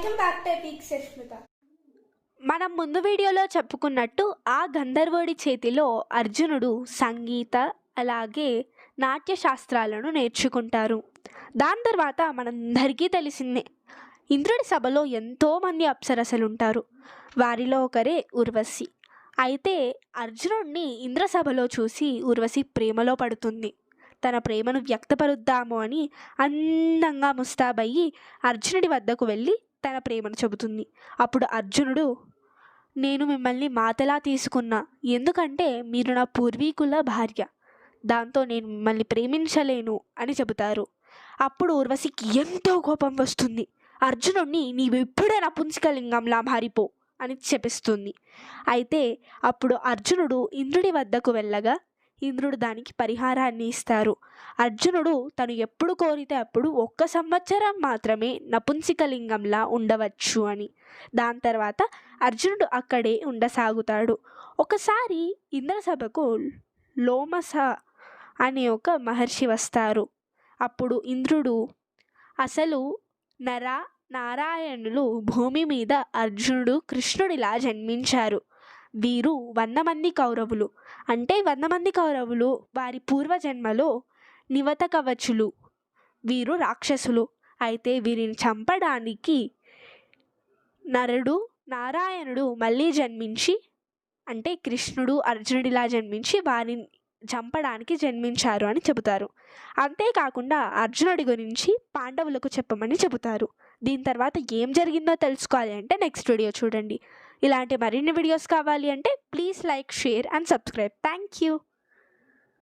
Welcome back to epic Sushmita మనం ముందు వీడియోలో చెప్పుకున్నట్టు ఆ గంధర్వుడి చేతిలో అర్జునుడు సంగీత అలాగే నాట్య శాస్త్రాలను నేర్చుకుంటారు. దాని తర్వాత మనందరికీ తెలిసిందే ఇంద్రుడి సభలో ఎంతోమంది అప్సరసలు ఉంటారు వారిలో ఒకరే ఉర్వశి. అయితే అర్జునుడిని ఇంద్రసభలో చూసి ఉర్వశి ప్రేమలో పడుతుంది. తన ప్రేమను వ్యక్తపరుద్దాము అని అందంగా ముస్తాబయ్యి అర్జునుడి వద్దకు వెళ్ళి తన ప్రేమను చెబుతుంది. అప్పుడు అర్జునుడు నేను మిమ్మల్ని మాతలా తీసుకున్నా. ఎందుకంటే మీరు నా పూర్వీకుల భార్య. దాంతో నేను మిమ్మల్ని ప్రేమించలేను అని చెబుతారు. అప్పుడు ఉర్వశికి ఎంతో కోపం వస్తుంది. అర్జునుడిని నీవు ఇప్పుడే నపుంసకలింగంలా మారిపో అని చెప్పిస్తుంది. అయితే అప్పుడు అర్జునుడు ఇంద్రుడి వద్దకు వెళ్ళగా ఇంద్రుడు దానికి పరిహారాన్ని ఇస్తారు. అర్జునుడు తను ఎప్పుడు కోరితే అప్పుడు ఒక్క సంవత్సరం మాత్రమే నపుంసకలింగంలా ఉండవచ్చు అని. దాని తర్వాత అర్జునుడు అక్కడే ఉండసాగుతాడు. ఒకసారి ఇంద్రసభకు లోమస అనే ఒక మహర్షి వస్తారు. అప్పుడు ఇంద్రుడు అసలు నర నారాయణులు భూమి మీద అర్జునుడు కృష్ణుడిలా జన్మించారు. వీరు వంద మంది కౌరవులు. అంటే వంద మంది కౌరవులు వారి పూర్వజన్మలో నివత కవచులు వీరు రాక్షసులు. అయితే వీరిని చంపడానికి నరుడు నారాయణుడు మళ్ళీ జన్మించి అంటే కృష్ణుడు అర్జునుడిలా జన్మించి వారిని చంపడానికి జన్మించారు అని చెబుతారు. అంతేకాకుండా అర్జునుడి గురించి పాండవులకు చెప్పమని చెబుతారు. దీని తర్వాత ఏం జరిగిందో తెలుసుకోవాలి అంటే నెక్స్ట్ వీడియో చూడండి. ఇలాంటి మరిన్ని వీడియోస్ కావాలి అంటే please like share and subscribe thank you